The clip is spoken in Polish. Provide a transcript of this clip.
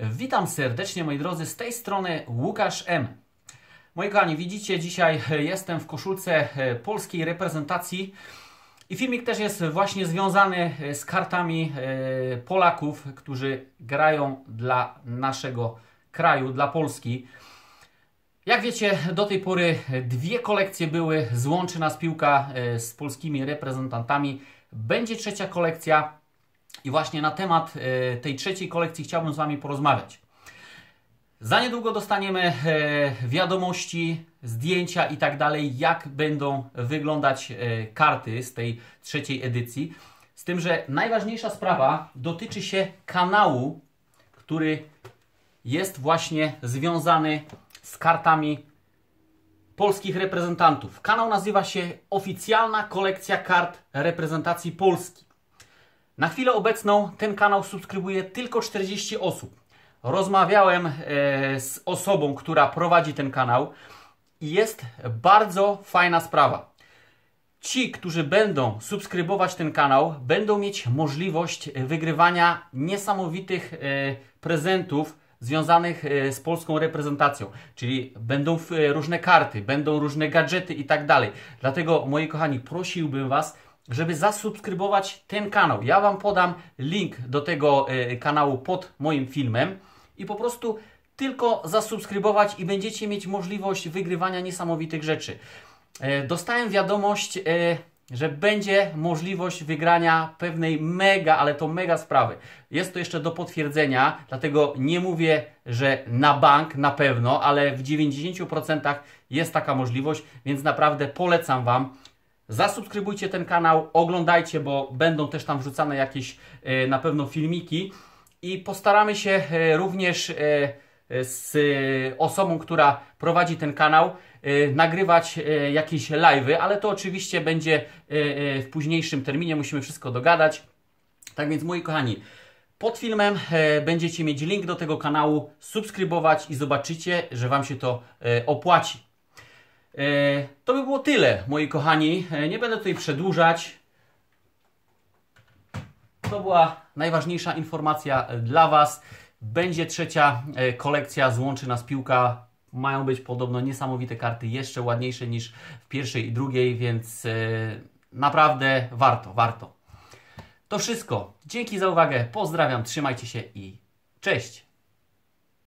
Witam serdecznie moi drodzy, z tej strony Łukasz M. Moi kochani, widzicie dzisiaj jestem w koszulce polskiej reprezentacji i filmik też jest właśnie związany z kartami e, Polaków, którzy grają dla naszego kraju, dla Polski. Jak wiecie, do tej pory dwie kolekcje były, złączy nas piłka e, z polskimi reprezentantami. Będzie trzecia kolekcja i właśnie na temat e, tej trzeciej kolekcji chciałbym z Wami porozmawiać. Za niedługo dostaniemy e, wiadomości, zdjęcia i tak dalej, jak będą wyglądać karty z tej trzeciej edycji. Z tym, że najważniejsza sprawa dotyczy się kanału, który jest właśnie związany z kartami polskich reprezentantów. Kanał nazywa się Oficjalna Kolekcja Kart Reprezentacji Polski. Na chwilę obecną ten kanał subskrybuje tylko 40 osób. Rozmawiałem e, z osobą, która prowadzi ten kanał i jest bardzo fajna sprawa. Ci, którzy będą subskrybować ten kanał, będą mieć możliwość wygrywania niesamowitych e, prezentów związanych e, z polską reprezentacją, czyli będą e, różne karty, będą różne gadżety i tak dalej. Dlatego, moi kochani, prosiłbym Was, żeby zasubskrybować ten kanał. Ja Wam podam link do tego e, kanału pod moim filmem i po prostu tylko zasubskrybować i będziecie mieć możliwość wygrywania niesamowitych rzeczy. Dostałem wiadomość że będzie możliwość wygrania pewnej mega, ale to mega sprawy. Jest to jeszcze do potwierdzenia, dlatego nie mówię, że na bank na pewno, ale w 90% jest taka możliwość, więc naprawdę polecam Wam. Zasubskrybujcie ten kanał, oglądajcie, bo będą też tam wrzucane jakieś e, na pewno filmiki i postaramy się e, również e, z osobą, która prowadzi ten kanał, nagrywać jakieś live'y, ale to oczywiście będzie w późniejszym terminie, musimy wszystko dogadać. Tak więc moi kochani, pod filmem będziecie mieć link do tego kanału, subskrybować i zobaczycie, że Wam się to opłaci. To by było tyle, moi kochani. Nie będę tutaj przedłużać. To była najważniejsza informacja dla Was. Będzie trzecia kolekcja, złączy nas piłka mają być podobno niesamowite karty, jeszcze ładniejsze niż w pierwszej i drugiej, więc naprawdę warto, warto. To wszystko. Dzięki za uwagę, pozdrawiam, trzymajcie się i cześć!